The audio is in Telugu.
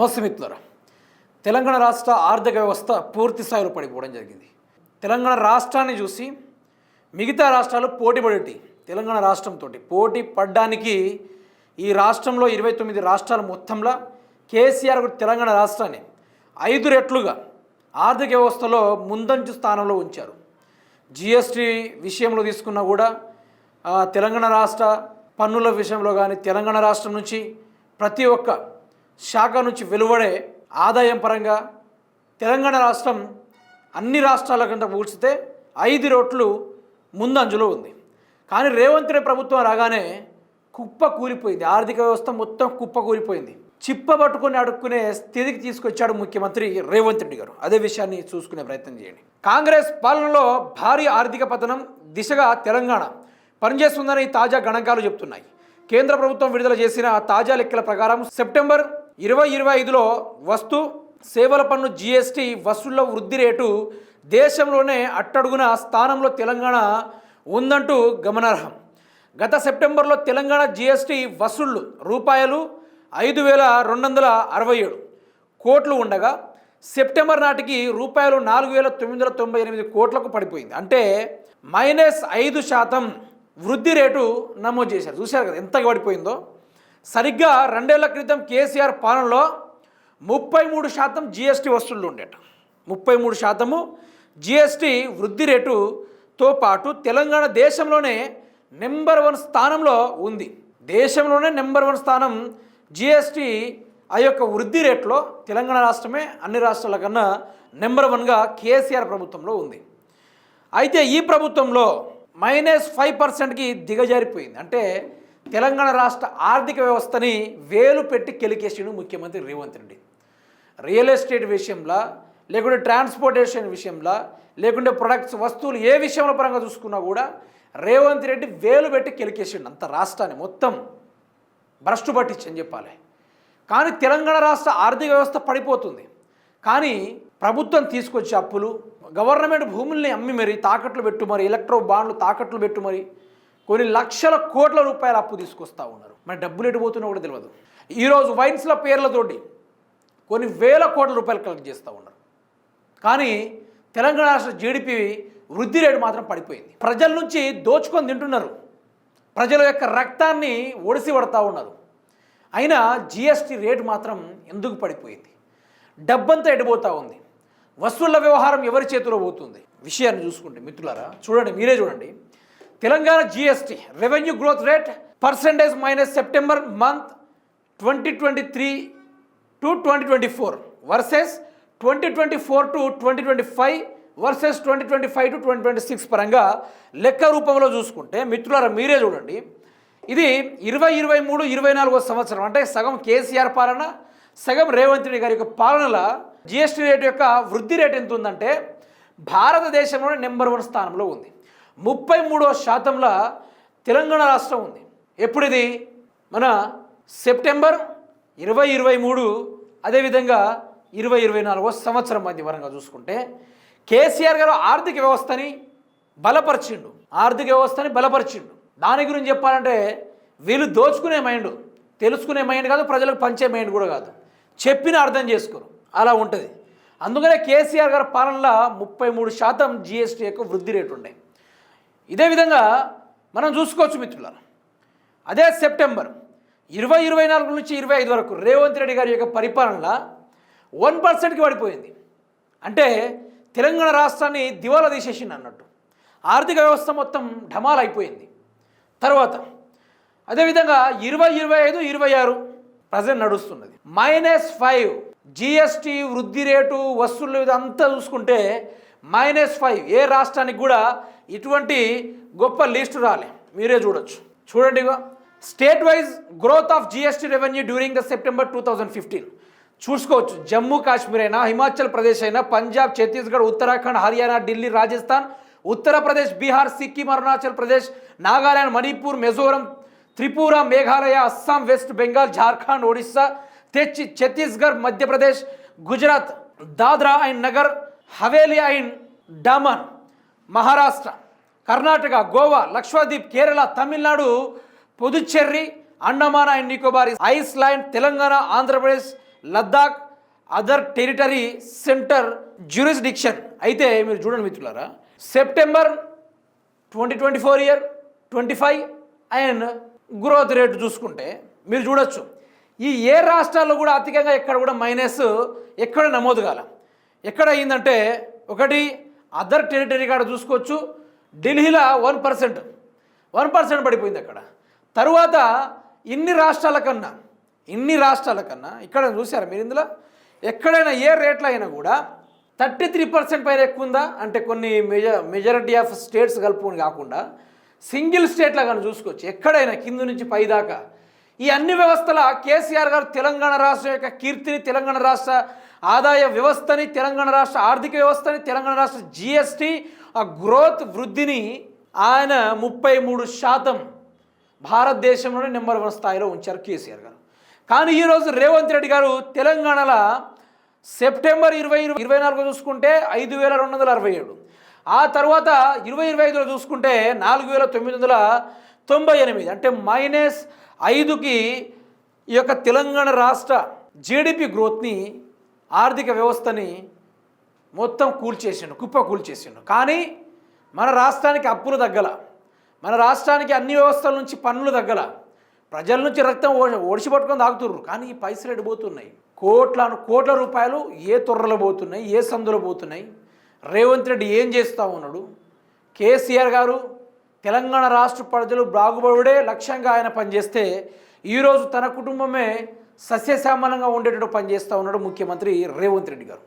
నమస్తే మిత్రులారా తెలంగాణ రాష్ట్ర ఆర్థిక వ్యవస్థ పూర్తి స్థాయిలో పడిపోవడం జరిగింది. తెలంగాణ రాష్ట్రాన్ని చూసి మిగతా రాష్ట్రాలు పోటీ పడేటి. తెలంగాణ రాష్ట్రంతో పోటీ పడ్డానికి ఈ రాష్ట్రంలో ఇరవై తొమ్మిది రాష్ట్రాల మొత్తంలో కేసీఆర్ తెలంగాణ రాష్ట్రాన్ని ఐదు రెట్లుగా ఆర్థిక వ్యవస్థలో ముందంచు స్థానంలో ఉంచారు. జిఎస్టీ విషయంలో తీసుకున్నా కూడా తెలంగాణ రాష్ట్ర పన్నుల విషయంలో కానీ తెలంగాణ రాష్ట్రం నుంచి ప్రతి ఒక్క శాఖ నుంచి వెలువడే ఆదాయం పరంగా తెలంగాణ రాష్ట్రం అన్ని రాష్ట్రాల కంటే పోల్చితే ఐదు రోట్లు ముందంజలో ఉంది. కానీ రేవంత్ రెడ్డి ప్రభుత్వం రాగానే కుప్ప కూలిపోయింది. ఆర్థిక వ్యవస్థ మొత్తం కుప్ప కూలిపోయింది. చిప్ప పట్టుకొని అడుక్కునే స్థితికి తీసుకొచ్చాడు ముఖ్యమంత్రి రేవంత్ రెడ్డి గారు. అదే విషయాన్ని చూసుకునే ప్రయత్నం చేయండి. కాంగ్రెస్ పాలనలో భారీ ఆర్థిక పతనం దిశగా తెలంగాణ పనిచేస్తుందని తాజా గణాంకాలు చెబుతున్నాయి కేంద్ర ప్రభుత్వం విడుదల చేసిన తాజా లెక్కల ప్రకారం సెప్టెంబర్ ఇరవై ఇరవై ఐదులో వస్తు సేవల పన్ను జీఎస్టీ వసూళ్ళ వృద్ధి రేటు దేశంలోనే అట్టడుగున స్థానంలో తెలంగాణ ఉందంటూ గమనార్హం. గత సెప్టెంబర్లో తెలంగాణ జీఎస్టీ వసూళ్ళు రూపాయలు ఐదు వేల రెండు వందల అరవై ఏడు కోట్లు ఉండగా సెప్టెంబర్ నాటికి రూపాయలు నాలుగు వేల తొమ్మిది వందల తొంభై ఎనిమిది కోట్లకు పడిపోయింది. అంటే మైనస్ ఐదు శాతం వృద్ధి రేటు నమోదు చేశారు. చూశారు కదా ఎంత పడిపోయిందో? సరిగ్గా రెండేళ్ళ క్రితం కేసీఆర్ పాలనలో ముప్పై మూడు శాతం జిఎస్టీ వసూళ్ళు ఉండేట. ముప్పై మూడు శాతము జిఎస్టీ వృద్ధి రేటుతో పాటు తెలంగాణ దేశంలోనే నెంబర్ వన్ స్థానంలో ఉంది. దేశంలోనే నెంబర్ వన్ స్థానం జిఎస్టీ ఆ యొక్క వృద్ధి రేట్లో తెలంగాణ రాష్ట్రమే అన్ని రాష్ట్రాల కన్నా నెంబర్ వన్గా కేసీఆర్ ప్రభుత్వంలో ఉంది. అయితే ఈ ప్రభుత్వంలో మైనస్ ఫైవ్ పర్సెంట్కి దిగజారిపోయింది. అంటే తెలంగాణ రాష్ట్ర ఆర్థిక వ్యవస్థని వేలు పెట్టి కెలికేసిండు ముఖ్యమంత్రి రేవంత్ రెడ్డి. రియల్ ఎస్టేట్ విషయంలో లేకుంటే ట్రాన్స్పోర్టేషన్ విషయంలో లేకుంటే ప్రొడక్ట్స్ వస్తువులు ఏ విషయంలో పరంగా చూసుకున్నా కూడా రేవంత్ రెడ్డి వేలు పెట్టి కెలికేసిండు అంత రాష్ట్రాన్ని మొత్తం. భ్రష్టు పట్టించని చెప్పాలి. కానీ తెలంగాణ రాష్ట్ర ఆర్థిక వ్యవస్థ పడిపోతుంది. కానీ ప్రభుత్వం తీసుకొచ్చే అప్పులు గవర్నమెంట్ భూముల్ని అమ్మి మరి తాకట్లు పెట్టు మరి ఎలక్ట్రో బాండ్లు తాకట్లు పెట్టు మరి కొన్ని లక్షల కోట్ల రూపాయల అప్పు తీసుకొస్తూ ఉన్నారు. మరి డబ్బులు ఎటుపోతున్నా కూడా తెలియదు ఈరోజు వైన్స్ల పేర్లతోటి కొన్ని వేల కోట్ల రూపాయలు కలెక్ట్ చేస్తూ ఉన్నారు. కానీ తెలంగాణ రాష్ట్ర జీడిపి వృద్ధి రేటు మాత్రం పడిపోయింది. ప్రజల నుంచి దోచుకొని తింటున్నారు. ప్రజల యొక్క రక్తాన్ని ఒడిసి పడతా ఉన్నారు. అయినా జిఎస్టీ రేటు మాత్రం ఎందుకు పడిపోయింది? డబ్బంతా ఎడిపోతూ ఉంది? వస్తువుల వ్యవహారం ఎవరి చేతిలో పోతుంది? విషయాన్ని చూసుకుంటే మిత్రులారా చూడండి మీరే చూడండి. Telangana GST revenue growth rate percentage minus September month twenty twenty three to twenty twenty four versus twenty twenty four to twenty twenty five versus twenty twenty five to twenty twenty six పరంగా లెక్క రూపంలో చూసుకుంటే మిత్రులారా మీరే చూడండి. ఇది ఇరవై ఇరవై మూడు ఇరవై నాలుగో సంవత్సరం అంటే సగం కేసీఆర్ పాలన సగం రేవంత్ రెడ్డి గారి యొక్క పాలనల జిఎస్టీ రేటు యొక్క వృద్ధి రేటు ఎంత ఉందంటే భారతదేశంలోనే నెంబర్ వన్ స్థానంలో ఉంది. ముప్పై మూడో శాతంలో తెలంగాణ రాష్ట్రం ఉంది. ఎప్పుడిది? మన సెప్టెంబర్ ఇరవై ఇరవై మూడు అదేవిధంగా ఇరవై ఇరవై నాలుగో సంవత్సరం మధ్య వరంగా చూసుకుంటే. కేసీఆర్ గారు ఆర్థిక వ్యవస్థని బలపరిచిండు. ఆర్థిక వ్యవస్థని బలపరిచిండు. దాని గురించి చెప్పాలంటే వీళ్ళు దోచుకునే మైండ్ తెలుసుకునే మైండ్ కాదు ప్రజలకు పంచే మైండ్ కూడా కాదు. చెప్పిన అర్థం చేసుకోరు. అలా ఉంటుంది. అందుకనే కేసీఆర్ గారి పాలనలో ముప్పై మూడు శాతం జిఎస్టీ యొక్క వృద్ధి రేటు ఉండే. ఇదే విధంగా మనం చూసుకోవచ్చు మిత్రులారా. అదే సెప్టెంబర్ ఇరవై ఇరవై నాలుగు నుంచి ఇరవై ఐదు వరకు రేవంత్ రెడ్డి గారి యొక్క పరిపాలన వన్ పర్సెంట్కి పడిపోయింది. అంటే తెలంగాణ రాష్ట్రాన్ని దివాలా తీసేసింది అన్నట్టు. ఆర్థిక వ్యవస్థ మొత్తం ఢమాల్ అయిపోయింది తర్వాత అదేవిధంగా ఇరవై ఇరవై ఐదు ఇరవై ఆరు ప్రజెంట్ నడుస్తున్నది. మైనస్ ఫైవ్ జిఎస్టీ వృద్ధి రేటు వస్తువులు అంతా చూసుకుంటే మైనస్ ఫైవ్ ఏ రాష్ట్రానికి కూడా ఇటువంటి గొప్ప లిస్ట్ రాలే. మీరే చూడొచ్చు. చూడండిగా state wise growth of GST revenue during the September two thousand fifteen చూసుకోవచ్చు. జమ్మూ కాశ్మీర్ అయినా హిమాచల్ ప్రదేశ్ అయినా పంజాబ్ ఛత్తీస్గఢ్ ఉత్తరాఖండ్ హర్యానా ఢిల్లీ రాజస్థాన్ ఉత్తరప్రదేశ్ బీహార్ సిక్కిం అరుణాచల్ ప్రదేశ్ నాగాలాండ్ మణిపూర్ మిజోరం త్రిపుర మేఘాలయ అస్సాం వెస్ట్ బెంగాల్ జార్ఖండ్ ఒడిస్సా తెచ్చి Chhattisgarh Madhya Pradesh Gujarat Dadra and Nagar Haveli and Daman. Maharashtra Karnataka Goa Lakshadweep Kerala Tamil Nadu Puducherry Andaman and Nicobar island Telangana Andhra Pradesh Ladakh other territory centre jurisdiction. అయితే మీరు చూడండి మిత్రులారా September twenty twenty four year twenty five and growth rate చూసుకుంటే మీరు చూడొచ్చు. ఈ ఏ రాష్ట్రాల్లో కూడా అధికంగా ఎక్కడ కూడా మైనస్ ఎక్కడ నమోదు కాల. ఎక్కడ అయిందంటే ఒకటి అదర్ టెరిటరీ కాడ చూసుకోవచ్చు. ఢిల్లీలో వన్ పర్సెంట్. వన్ పర్సెంట్ పడిపోయింది అక్కడ. తరువాత ఇన్ని రాష్ట్రాల కన్నా ఇన్ని రాష్ట్రాల కన్నా ఇక్కడ చూసారా మీరు ఇందులో? ఎక్కడైనా ఏ రేట్లో అయినా కూడా థర్టీ త్రీ పర్సెంట్ పైన ఎక్కువ ఉందా? అంటే కొన్ని మెజ మెజారిటీ ఆఫ్ స్టేట్స్ కలుపుకొని కాకుండా సింగిల్ స్టేట్లో కానీ చూసుకోవచ్చు. ఎక్కడైనా కింద నుంచి పై దాకా. ఈ అన్ని వ్యవస్థల కేసీఆర్ గారు తెలంగాణ రాష్ట్రం యొక్క కీర్తిని తెలంగాణ రాష్ట్ర ఆదాయ వ్యవస్థని తెలంగాణ రాష్ట్ర ఆర్థిక వ్యవస్థని తెలంగాణ రాష్ట్ర జిఎస్టీ ఆ గ్రోత్ వృద్ధిని ఆయన ముప్పై మూడు శాతం భారతదేశంలోనే నెంబర్ వన్ స్థాయిలో ఉంచారు కేసీఆర్ గారు. కానీ ఈరోజు రేవంత్ రెడ్డి గారు తెలంగాణలో సెప్టెంబర్ ఇరవై ఇరవై నాలుగు చూసుకుంటే ఐదు వేల రెండు వందల అరవై ఏడు. ఆ తర్వాత ఇరవై ఇరవై ఐదులో చూసుకుంటే నాలుగు వేల తొమ్మిది వందల తొంభై ఎనిమిది. అంటే మైనస్ ఐదుకి ఈ యొక్క తెలంగాణ రాష్ట్ర జీడిపి గ్రోత్ని ఆర్థిక వ్యవస్థని మొత్తం కూల్చేసిండు కుప్ప కూల్చేసిండు. కానీ మన రాష్ట్రానికి అప్పులు తగ్గల మన రాష్ట్రానికి అన్ని వ్యవస్థల నుంచి పన్నులు తగ్గల ప్రజల నుంచి రక్తం ఓ ఓడిసి పట్టుకొని తాగుతుర్రు. కానీ ఈ పైసలు ఎడిపోతున్నాయి కోట్ల కోట్ల రూపాయలు ఏ తొర్రలో పోతున్నాయి? ఏ సందులో పోతున్నాయి? రేవంత్ రెడ్డి ఏం చేస్తూ ఉన్నాడు? కేసీఆర్ గారు తెలంగాణ రాష్ట్ర ప్రజలు బాగుపడే లక్ష్యంగా ఆయన పనిచేస్తే ఈరోజు తన కుటుంబమే సస్యశ్యామలంగా ఉండేటట్టు పనిచేస్తూ ఉన్నాడు ముఖ్యమంత్రి రేవంత్ రెడ్డి గారు.